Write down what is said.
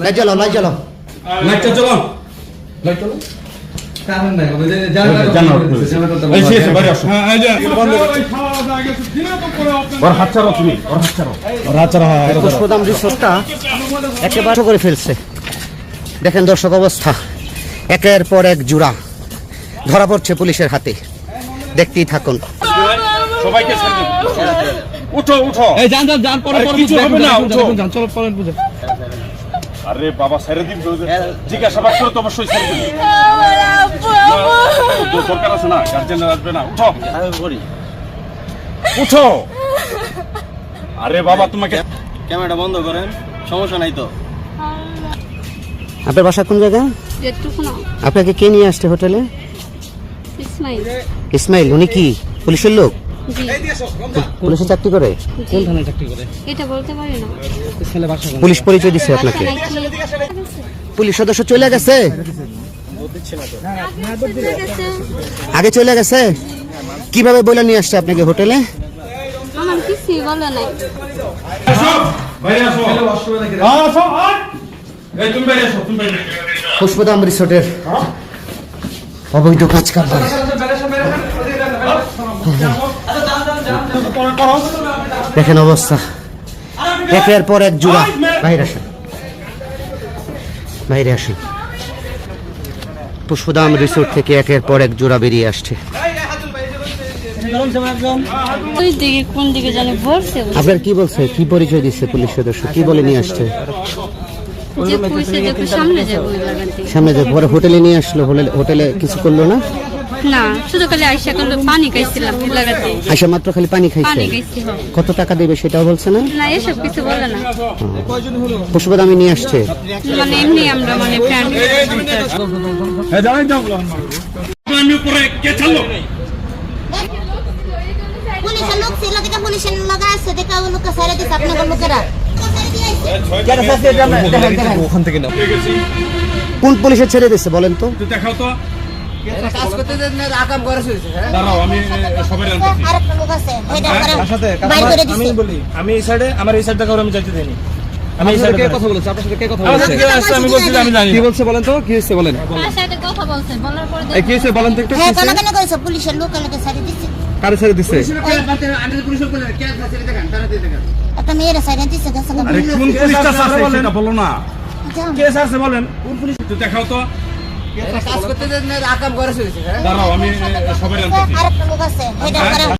Light জ্বালাও light জ্বালাও। লাইটটা চলো লাইট হ্যাঁ একেবারে করে ফেলছে। দেখেন দর্শক অবস্থা। একের পর এক জুড়া। ধরা পড়ছে পুলিশের হাতে। দেখতেই থাকুন। সবাইকে উঠো উঠো। এই যান যান যান পরে পরে কিছু বুঝে, হবে বুঝে, না, উঠো। চলো পরে বুঝে। আরে বাবা ছেড়ে দিন জিজ্ঞাসাবাদ করে তো অবশ্যই ছেড়ে দিন দরকার আছে না গার্জেনরা আসবে না। উঠো। উঠো। আরে বাবা তোমাকে ক্যামেরাটা বন্ধ করেন সমস্যা নাই তো। আপনার বাসা কোন জায়গা? আপনাকে কে নিয়ে আসছে হোটেলে? ইসমাইল। ইসমাইল উনি কি? পুলিশের লোক? পুলিশে চাকরি করে কোন থানায় চাকরি করে এটা বলতে পারি না পুলিশ পরিচয় দিচ্ছে আপনাকে পুলিশ সদস্য চলে গেছে আগে চলে গেছে কীভাবে বলে নিয়ে আসছে আপনাকে হোটেলে আমার কিছুই বলে নাই পুষ্পদাম রিসোর্টের অবৈধ কাজ কারবার দেখেন অবস্থা। একের পর এক জুড়া। বাইরে আসেন। বাইরে আসেন। পুষ্পদাম রিসোর্ট থেকে একের পর এক জোড়া বেরিয়ে আসছে। আপনার কি বলছে? কি পরিচয় দিচ্ছে পুলিশ সদস্য? কি বলে নিয়ে আসছে? সামনে যে পরে হোটেলে নিয়ে আসলো। হোটেলে কিছু করল না? না শুধু খালি আইসা করল পানি খাইছিলাম ওই লাগাতে আইসা মাত্র খালি পানি খাইছে? পানি খাইছি কত টাকা দেবে সেটাও বলছে না? না এসব কিছু বলে না। পুষ্পদামি নিয়ে আসছে। মানে এমনি আমরা মানে ফ্রেন্ড আমি পুলিশের লোক ছিল দেখে পুলিশের দেখে লোকেরা। ওখান থেকে কোন পুলিশে ছেড়ে দিচ্ছে বলেন তো? দেখাও তো। আমি? করে আমি দিছে। বলি আমি এই সাইডে আমার এই সাইডটা আমি যাইতে দেইনি আমি এই সাইডে কথা বলেছে? আপনার সাথে কে কথা আমার বলেছে? সাথে কে আসছে আমি বলছি আমি জানি কি বলছে বলেন তো? কি হচ্ছে বলেন? কথা বলছে বলার পরে কি হচ্ছে বলেন তো একটু? হ্যাঁ কেন কেন কইছো? পুলিশের লোক লোকে সাইরে দিছে। কারে ছেড়ে দিছে? একটা মেয়ের সাইরে দিছে কোন পুলিশটা আছে সেটা বলো না। কে আছে বলেন। কোন পুলিশ? দেখাও তো। দাঁড়াও আমি সবাই করে লোক আছে এটা করে।